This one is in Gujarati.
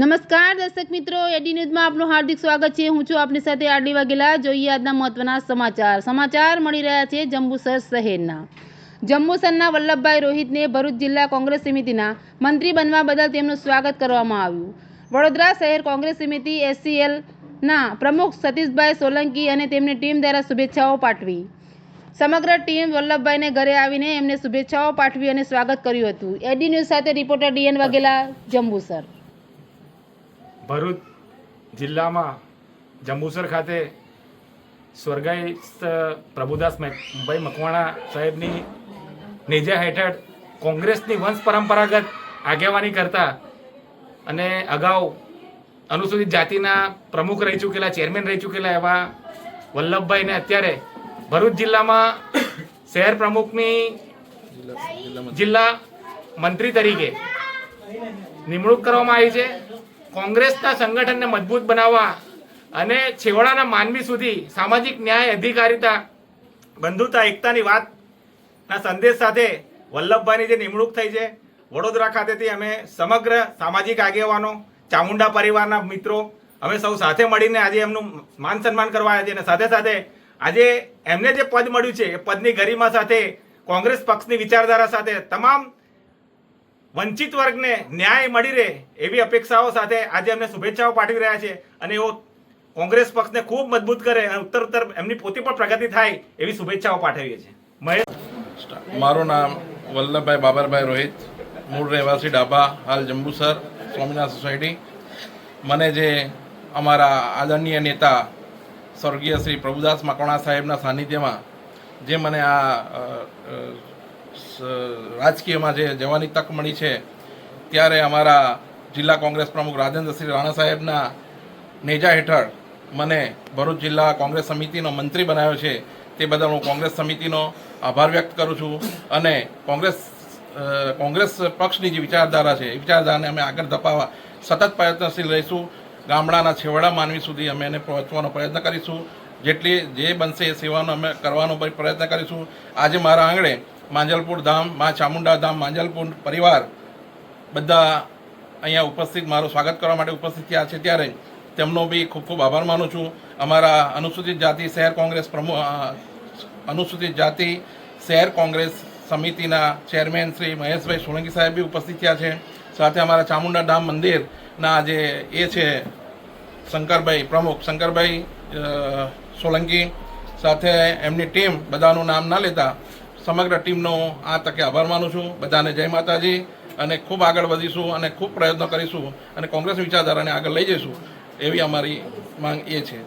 નમસ્કાર, દર્શક મિત્રો. એડી ન્યૂઝમાં આપનું હાર્દિક સ્વાગત છે. હું છું આપની સાથે આડી વાઘેલા. જોઈએ આજના મહત્વના સમાચાર. સમાચાર મળી રહ્યા છે જંબુસર શહેરના. જંબુસરના વલ્લભભાઈ રોહિતને ભરૂચ જિલ્લા કોંગ્રેસ સમિતિના મંત્રી બનવા બદલ તેમનું સ્વાગત કરવામાં આવ્યું. વડોદરા શહેર કોંગ્રેસ સમિતિ એસસીએલના પ્રમુખ સતીશભાઈ સોલંકી અને તેમની ટીમ દ્વારા શુભેચ્છાઓ પાઠવી. સમગ્ર ટીમ વલ્લભભાઈને ઘરે આવીને એમને શુભેચ્છાઓ પાઠવી અને સ્વાગત કર્યું હતું. એડી ન્યૂઝ સાથે રિપોર્ટર ડીએન વાઘેલા, જંબુસર. ભરૂચ જિલ્લામાં જંબુસર ખાતે સ્વર્ગસ્થ પ્રભુદાસ ભાઈ મકવાણા સાહેબની નેજા હેઠળ કોંગ્રેસની વંશ પરંપરાગત આગેવાની કરતા અને અગાઉ અનુસૂચિત જાતિના પ્રમુખ રહી ચૂકેલા, ચેરમેન રહી ચૂકેલા એવા વલ્લભભાઈને અત્યારે ભરૂચ જિલ્લામાં શહેર પ્રમુખની જિલ્લા મંત્રી તરીકે નિમણૂક કરવામાં આવી છે. કોંગ્રેસના સંગઠનને મજબૂત બનાવવા અને છેવાડાના માનવી સુધી સામાજિક ન્યાય, અધિકારિતા, બંધુતા, એકતાની વાતના સંદેશ સાથે વલ્લભભાઈની જે નિમણૂક થઈ છે, વડોદરા ખાતેથી અમે સમગ્ર સામાજિક આગેવાનો, ચામુંડા પરિવારના મિત્રો, અમે સૌ સાથે મળીને આજે એમનું માન સન્માન કરવા આવ્યા છીએ અને સાથે સાથે આજે એમને જે પદ મળ્યું છે, એ પદની ગરિમા સાથે કોંગ્રેસ પક્ષની વિચારધારા સાથે તમામ વંચિત વર્ગને ન્યાય મળી રહે એવી અપેક્ષાઓ સાથે આજે એમને શુભેચ્છાઓ પાઠવી રહ્યા છે અને એઓ કોંગ્રેસ પક્ષને ખૂબ મજબૂત કરે અને ઉત્તર ઉત્તર એમની પોતે પણ પ્રગતિ થાય એવી શુભેચ્છાઓ પાઠવીએ છીએ. મહેશ? મારું નામ વલ્લભભાઈ બાબરભાઈ રોહિત, મૂળ રહેવાસી ડાબા હાલ જંબુસર, સ્વામિનારાયણ સોસાયટી. મને જે અમારા આદરણીય નેતા સ્વર્ગીય શ્રી પ્રભુદાસ મકવાણા સાહેબના સાનિધ્યમાં જે મને આ રાજકીયમાં જે જવાની તક મળી છે, ત્યારે અમારા જિલ્લા કોંગ્રેસ પ્રમુખ રાજેન્દ્રસિંહ રાણા સાહેબના નેજા હેઠળ મને ભરૂચ જિલ્લા કોંગ્રેસ સમિતિનો મંત્રી બનાવ્યો છે, તે બદલ હું કોંગ્રેસ સમિતિનો આભાર વ્યક્ત કરું છું અને કોંગ્રેસ કોંગ્રેસ પક્ષની જે વિચારધારા છે, એ વિચારધારાને અમે આગળ ધપાવવા સતત પ્રયત્નશીલ રહીશું. ગામડાના છેવાડા માનવી સુધી અમે એને પહોંચવાનો પ્રયત્ન કરીશું. જેટલી જે બનશે એ સેવાનો અમે કરવાનો પ્રયત્ન કરીશું. આજે મારા આંગણે માંજલપુર ધામ, મા ચામુંડા ધામ, માંજલપુર પરિવાર બધા અહીંયા ઉપસ્થિત, મારું સ્વાગત કરવા માટે ઉપસ્થિત થયા છે ત્યારે તેમનો બી ખૂબ ખૂબ આભાર માનું છું. અમારા અનુસૂચિત જાતિ શહેર કોંગ્રેસ પ્રમુખ અનુસૂચિત જાતિ શહેર કોંગ્રેસ સમિતિના ચેરમેન શ્રી મહેશભાઈ સોલંકી સાહેબ બી ઉપસ્થિત થયા છે. સાથે અમારા ચામુંડા ધામ મંદિરના જે એ છે શંકરભાઈ પ્રમુખ, શંકરભાઈ સોલંકી સાથે એમની ટીમ બધાનું નામ ના લેતા સમગ્ર ટીમનો આ તકે આભાર માનું છું. બધાને જય માતાજી અને ખૂબ આગળ વધીશું અને ખૂબ પ્રયત્નો કરીશું અને કોંગ્રેસ વિચારધારાને આગળ લઈ જઈશું એવી અમારી માંગ એ છે.